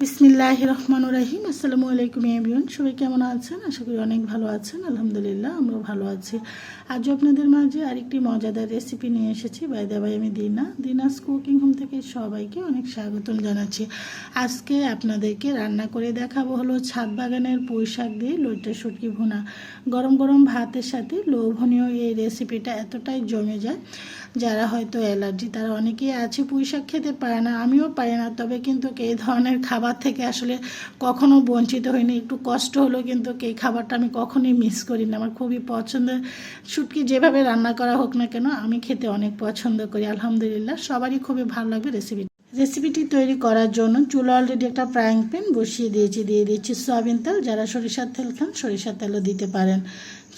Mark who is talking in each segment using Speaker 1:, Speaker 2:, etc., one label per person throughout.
Speaker 1: বিসমিল্লাহ রহমান রাহিম। আসসালামু আলাইকুম এভিয়ন সবাই কেমন আছেন? আশা করি অনেক ভালো আছেন। আলহামদুলিল্লাহ, আমরাও ভালো আছি। আজও আপনাদের মাঝে আরেকটি মজাদার রেসিপি নিয়ে এসেছি। বাইদা ভাই আমি দিনা। দিনাস কুকিং হোম থেকে সবাইকে অনেক স্বাগতম জানাচ্ছি। আজকে আপনাদেরকে রান্না করে দেখাবো হলো ছাদ বাগানের পুঁই শাক দিয়ে লইটা শুটকি ভুনা। গরম গরম ভাতের সাথে লোভনীয় এই রেসিপিটা এতটাই জমে যায়, যারা হয়তো অ্যালার্জি তারা অনেকেই আছে পুঁই শাক খেতে পারে না। আমিও পারি না, তবে কিন্তু এই ধরনের খাবার থেকে আসলে কখনো বঞ্চিত হইনি। একটু কষ্ট হলো কিন্তু এই খাবারটা আমি কখনোই মিস করি না আমার খুবই পছন্দের শুটকি যেভাবে রান্না করা হোক না কেন, আমি খেতে অনেক পছন্দ করি, আলহামদুলিল্লাহ। সবারই খুবই ভালো লাগবে রেসিপি রেসিপিটি তৈরি করার জন্য চুলো অলরেডি একটা ফ্রাইং প্যান বসিয়ে দিয়েছি, দিয়ে দিচ্ছি সয়াবিন তেল। যারা সরিষার তেল খান, সরিষার তেলও দিতে পারেন।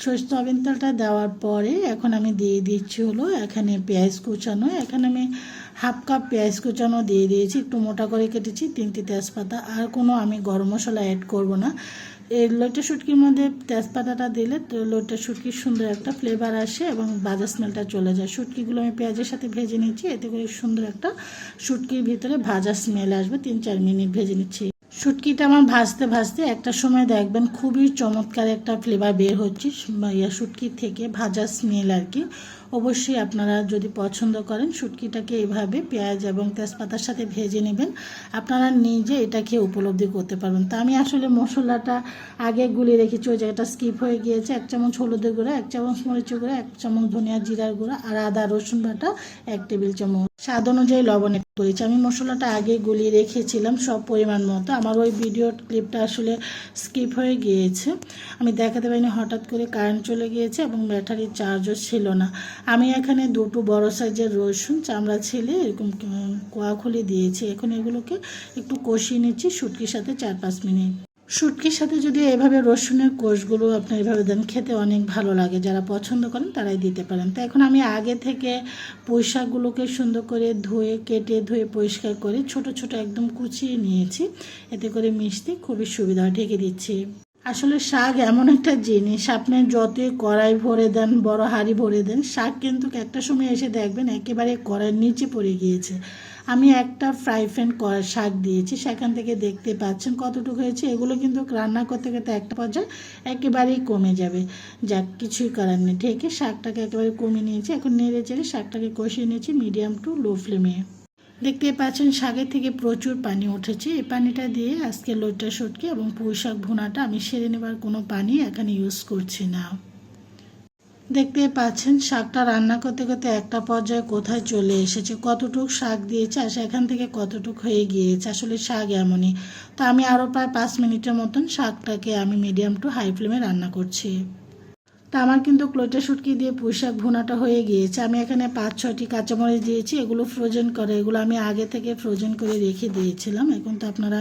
Speaker 1: সয়াবিন তেলটা দেওয়ার পরে এখন আমি দিয়ে দিচ্ছি হলো এখানে পেঁয়াজ কুচানো। এখানে আমি হাফ কাপ পেঁয়াজ কুচানো দিয়ে দিয়েছি। একটু মোটা করে কেটেছি, তিনটি তেজপাতা। আর কোনো আমি গরম মশলা অ্যাড করব না। এই লইটা শুটকির মধ্যে তেজপাতাটা দিলে তো লইটা শুটকির সুন্দর একটা ফ্লেভার আসে এবং বাজা স্মেলটা চলে যায়। শুটকিগুলো আমি পেঁয়াজের সাথে ভেজে নিচ্ছি, এতে করে সুন্দর একটা শুটকির ভিতরে ভাজা স্মেল আসবে, তিন চার মিনিট ভেজে নিচ্ছি। শুটকিটা আমার ভাজতে ভাজতে একটা সময় দেখবেন খুবই চমৎকার একটা ফ্লেভার বের হচ্ছে, ইয়া শুটকির থেকে ভাজা স্মেল আর কি। অবশ্যই আপনারা যদি পছন্দ করেন শুটকিটাকে এভাবে পেঁয়াজ এবং তেজপাতার সাথে ভেজে নেবেন। আপনারা নিজে এটা খেয়ে উপলব্ধি করতে পারবেন। তা আমি আসলে মশলাটা আগে গুলিয়ে রেখেছি, ওই জায়গাটা স্কিপ হয়ে গিয়েছে। এক চামচ হলুদের গুঁড়া, এক চামচ মরিচের গুঁড়া, এক চামচ ধনিয়া জিরার গুঁড়া আর আদা, রসুন বাটা, এক টেবিল চামচ। স্বাদ অনুযায়ী লবণ একটু করেছি। আমি মশলাটা আগে গুলিয়ে রেখেছিলাম সব পরিমাণ মতো। আমার ওই ভিডিও ক্লিপটা আসলে স্কিপ হয়ে গিয়েছে। আমি দেখাতে পারিনি, হঠাৎ করে কারেন্ট চলে গিয়েছে এবং ব্যাটারির চার্জও ছিল না। আমি এখানে দুটো বড় সাইজের রসুন, চামড়া ছেলে, এরকম কোয়া খুলে দিয়েছি। এখন এগুলোকে একটু কষিয়ে নিচ্ছি শুটকির সাথে চার পাঁচ মিনিট। শুটকির সাথে যদি এভাবে রসুনের কোষগুলো আপনার এভাবে দেন, খেতে অনেক ভালো লাগে। যারা পছন্দ করেন, তারাই দিতে পারেন। তো এখন আমি আগে থেকে পোশাকগুলোকে সুন্দর করে ধুয়ে, কেটে ধুয়ে পরিষ্কার করে ছোট ছোট একদম কুচিয়ে নিয়েছি। এতে করে মিশতে খুবই সুবিধা ঢেকে দিচ্ছি। আসলে শাক এমন একটা জিনিস, আপনি যতই কড়াই ভরে দেন, বড় হাঁড়ি ভরে দেন, শাক কিন্তু একটা সময় এসে দেখবেন একেবারে কড়াইয়ের নিচে পড়ে গিয়েছে। আমি একটা ফ্রাই প্যান করা শাক দিয়েছি, সেখান থেকে দেখতে পাচ্ছেন কতটুকু হয়েছে, এগুলো কিন্তু রান্না করতে করতে একটা পর্যায়ে একেবারেই কমে যাবে। যাক, কিছুই করার নেই, ঢেকে শাকটাকে একেবারে কমে নিয়েছি, এখন নেড়ে চেড়ে শাকটাকে কষিয়ে নিয়েছি মিডিয়াম টু লো ফ্লেমে দেখতে পাচ্ছেন শাকের থেকে প্রচুর পানি উঠেছে। এই পানিটা দিয়ে আজকে লোটটা সটকে এবং পুঁই শাক ভুনাটা আমি সেরে নেবার কোনো পানি এখানে ইউজ করছি না। দেখতে পাচ্ছেন, শাকটা রান্না করতে করতে একটা পর্যায়ে কোথায় চলে এসেছে, কতটুক শাক দিয়েছে আর সেখান থেকে কতটুক হয়ে গিয়েছে, আসলে শাক এমনই। তো আমি আরও প্রায় পাঁচ মিনিটের মতন শাকটাকে আমি মিডিয়াম টু হাই ফ্লেমে রান্না করছি। তা আমার কিন্তু ক্লোটা সুটকি দিয়ে পুঁইশাক ভুনাটা হয়ে গিয়েছে। আমি এখানে পাঁচ ছটি কাঁচামরিচ দিয়েছি, এগুলো ফ্রোজেন করে, এগুলো আমি আগে থেকে ফ্রোজেন করে রেখে দিয়েছিলাম। এখন তো আপনারা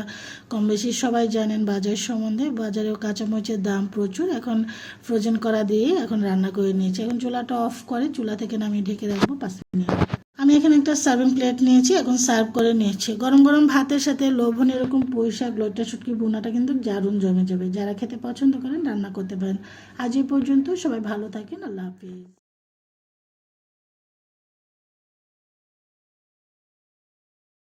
Speaker 1: কম বেশি সবাই জানেন বাজার সম্বন্ধে। বাজারেও কাঁচামরিচের দাম প্রচুর। এখন ফ্রোজেন করা দিয়ে এখন রান্না করে নিয়েছি। এখন চুলাটা অফ করে, চুলা থেকে নামিয়ে ঢেকে রাখব পাঁচ মিনিট আমি এখানে একটা সার্ভিং প্লেট নিয়েছি, এখন সার্ভ করে নিয়েছি গরম গরম ভাতের সাথে লোভন এরকম পুঁই শাক লোটটা শুটকি বোনাটা কিন্তু দারুণ জমে যাবে। যারা খেতে পছন্দ করেন, রান্না করতে পারেন। আজ এই পর্যন্ত সবাই ভালো থাকেন, আল্লাহ হাফিজ।